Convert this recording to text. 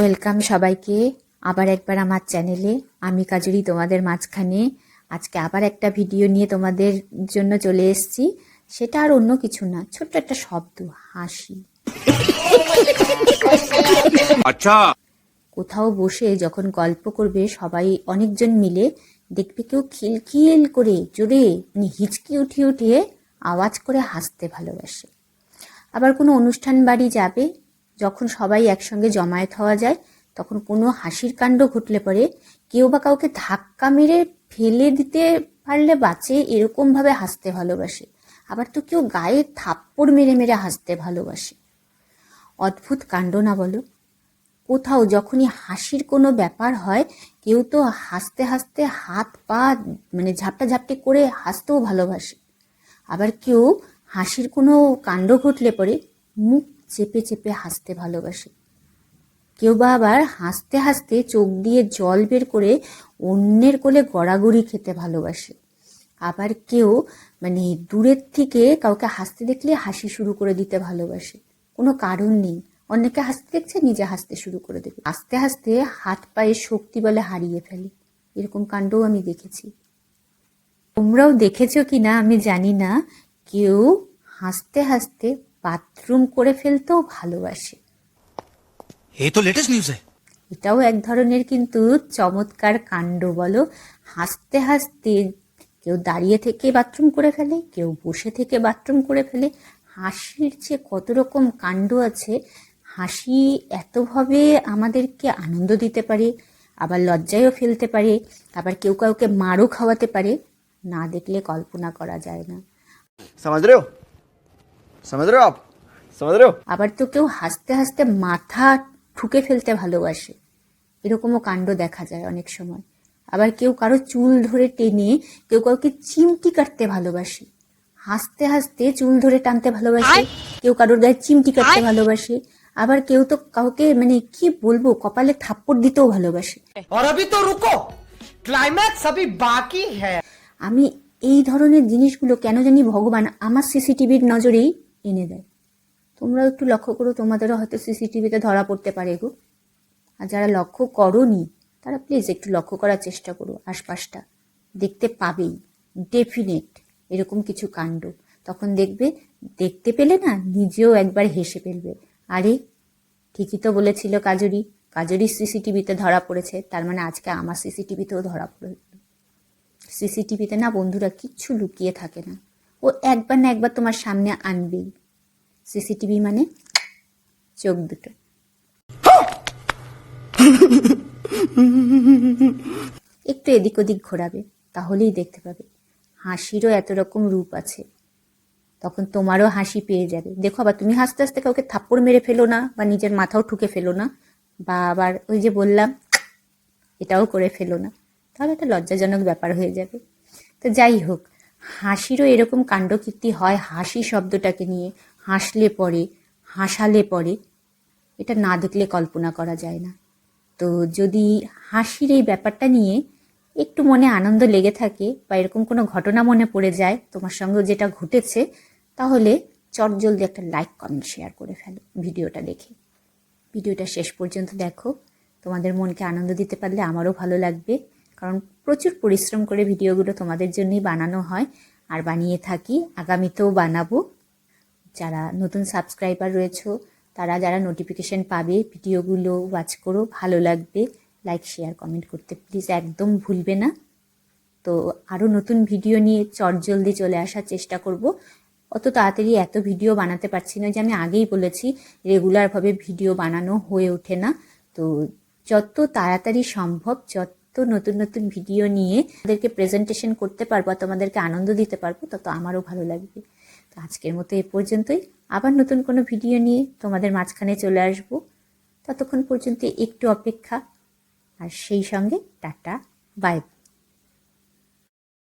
Welcome সবাইকে আবার একবার আমার চ্যানেলে। আমি কাজুরি তোমাদের মাঝখানে। আজকে আবার একটা ভিডিও নিয়ে তোমাদের জন্য চলে এসেছি। সেটা আর অন্য কিছু না ছোট্ট একটা শব্দ হাসি। আচ্ছা। কোথাও বসে যখন গল্প করবে সবাই অনেকজন মিলে দেখবে কেউ খিলখিল করে জোরে মানে হিচকি উঠিয়ে উঠিয়ে আওয়াজ করে হাসতে ভালোবাসে। আবার কোনো অনুষ্ঠান বাড়ি যাবে যখন সবাই একসঙ্গে জমায়েত হওয়া যায়, তখন কোনো হাসির কাণ্ড ঘটলে পরে কেউ বা কাউকে ধাক্কা মেরে ফেলে দিতে পারলে বাঁচে এরকমভাবে হাসতে ভালোবাসে। আবার তো কেউ গায়ে থাপ্পড় মেরে মেরে হাসতে ভালোবাসে। অদ্ভুত কাণ্ড না বলো। কোথাও যখনই হাসির কোনো ব্যাপার হয়, কেউ তো হাসতে হাসতে হাত পা মানে ঝাপটা ঝাপটি করে হাসতেও ভালোবাসে। আবার কেউ হাসির কোনো কাণ্ড ঘটলে পরে মুখ চেপে চেপে হাসতে ভালোবাসে। কেউ বা আবার হাসতে হাসতে চোখ দিয়ে জল বের করে অন্যের কোলে গড়াগড়ি খেতে ভালোবাসে। আবার কেউ মানে দূরের থেকে কাউকে হাসতে দেখলে হাসি শুরু করে দিতে ভালোবাসে। কোনো কারণ নেই। অনেকে হাসতে দেখছে, নিজে হাসতে শুরু করে দেবে। হাসতে হাসতে হাত পায়ে শক্তি বলে হারিয়ে ফেলে। এরকম কাণ্ডও আমি দেখেছি। তোমরাও দেখেছ কি না আমি জানি না। কেউ হাসতে হাসতে বাথরুম করে ফেলতেও ভালোবাসে। তো লেটেস্ট নিউজ এটাও এক ধরনের কিন্তু চমৎকার কাণ্ড বলো। হাসতে হাসতে কেউ দাঁড়িয়ে থেকে বাথরুম করে ফেলে কেউ বসে থেকে বাথরুম করে ফেলে। হাসির যে কত রকম কাণ্ড আছে হাসি এতভাবে আমাদেরকে আনন্দ দিতে পারে আবার লজ্জায়ও ফেলতে পারে আবার কেউ কাউকে মারও খাওয়াতে পারে না দেখলে কল্পনা করা যায় না। সমাজ রেও? समझ रहे हो आप समझ रहे हो আবার তো কেউ হাসতে হাসতে মাথা ঠুকে ফেলতে ভালোবাসে এরকমও কাণ্ড দেখা যায় অনেক সময় আবার কেউ কারো চুল ধরে টেনে কেউ কাউকে চিমটি কাটতে ভালোবাসে হাসতে হাসতে চুল ধরে টানতে ভালোবাসে কেউ কারোর গায়ে চিমটি কাটতে ভালোবাসে আবার কেউ তো কাউকে মানে কি বলবো কপালে থাপ্পড় দিতেও ভালোবাসে और अभी तो रुको क्लाइमैक्स अभी बाकी है আমি এই ধরনের জিনিসগুলো কেন জানি ভগবান আমার সিসিটিভির নজরেই এনে দেয়। তোমরাও একটু লক্ষ্য করো, তোমাদেরও হয়তো সিসিটিভিতে ধরা পড়তে পারে গো। আর যারা লক্ষ্য করনি, তারা প্লিজ একটু লক্ষ্য করার চেষ্টা করো আশপাশটা। দেখতে পাবেই। ডেফিনেট এরকম কিছু কাণ্ড। তখন দেখবে, দেখতে পেলে না, নিজেও একবার হেসে ফেলবে। আরে, ঠিকই তো বলেছিল কাজুরি। কাজুরি সিসিটিভিতে ধরা পড়েছে, তার মানে আজকে আমার সিসিটিভিতেও ধরা পড়ে। সিসিটিভিতে না বন্ধুরা কিচ্ছু লুকিয়ে থাকে না। ও একবার না একবার তোমার সামনে আনবেই। সিসিটিভি মানে চোখ দুটো। একটু এদিক ওদিক ঘোরাবে, তাহলেই দেখতে পাবে। হাসিরও এত রকম রূপ আছে। তখন তোমারও হাসি পেয়ে যাবে। দেখো আবার তুমি হাসতে হাসতে কাউকে থাপ্পড় মেরে ফেলো না, বা নিজের মাথাও ঠুকে ফেলো না, বা আবার ওই যে বললাম, এটাও করে ফেলো না। তাহলে একটা লজ্জাজনক ব্যাপার হয়ে যাবে। তো যাই হোক হাসিরও এরকম কাণ্ডকীর্তি হয়, হাসি শব্দটাকে নিয়ে। হাসলে পরে, হাসালে পরে। এটা না দেখলে কল্পনা করা যায় না। তো যদি হাসির এই ব্যাপারটা নিয়ে একটু মনে আনন্দ লেগে থাকে বা এরকম কোনো ঘটনা মনে পড়ে যায়, তোমার সঙ্গে যেটা ঘটেছে, তাহলে চট জলদি একটা লাইক, কমেন্ট, শেয়ার করে ফেলো ভিডিওটা দেখে। ভিডিওটা শেষ পর্যন্ত দেখো। তোমাদের মনকে আনন্দ দিতে পারলে আমারও ভালো লাগবে। কারণ প্রচুর পরিশ্রম করে ভিডিওগুলো তোমাদের জন্যই বানানো হয় আর বানিয়ে থাকি। আগামীতেও বানাবো। যারা নতুন সাবস্ক্রাইবার রয়েছো, তারা যারা নোটিফিকেশন পাবে, ভিডিওগুলো ওয়াচ করো, ভালো লাগবে লাইক শেয়ার কমেন্ট করতে প্লিজ একদম ভুলবে না। তো আরও নতুন ভিডিও নিয়ে চট জলদি চলে আসার চেষ্টা করব। অত তাড়াতাড়ি এত ভিডিও বানাতে পারছি না যে আমি আগেই বলেছি রেগুলারভাবে ভিডিও বানানো হয়ে ওঠে না। তো যত তাড়াতাড়ি সম্ভব, যত নতুন নতুন ভিডিও নিয়ে তাদেরকে প্রেজেন্টেশন করতে পারব তোমাদেরকে আনন্দ দিতে পারব তত আমারও ভালো লাগবে। তো আজকের মতো এ পর্যন্তই। আবার নতুন কোনো ভিডিও নিয়ে তোমাদের মাঝখানে চলে আসব। ততক্ষণ পর্যন্ত একটু অপেক্ষা। আর সেই সঙ্গে টাটা বাই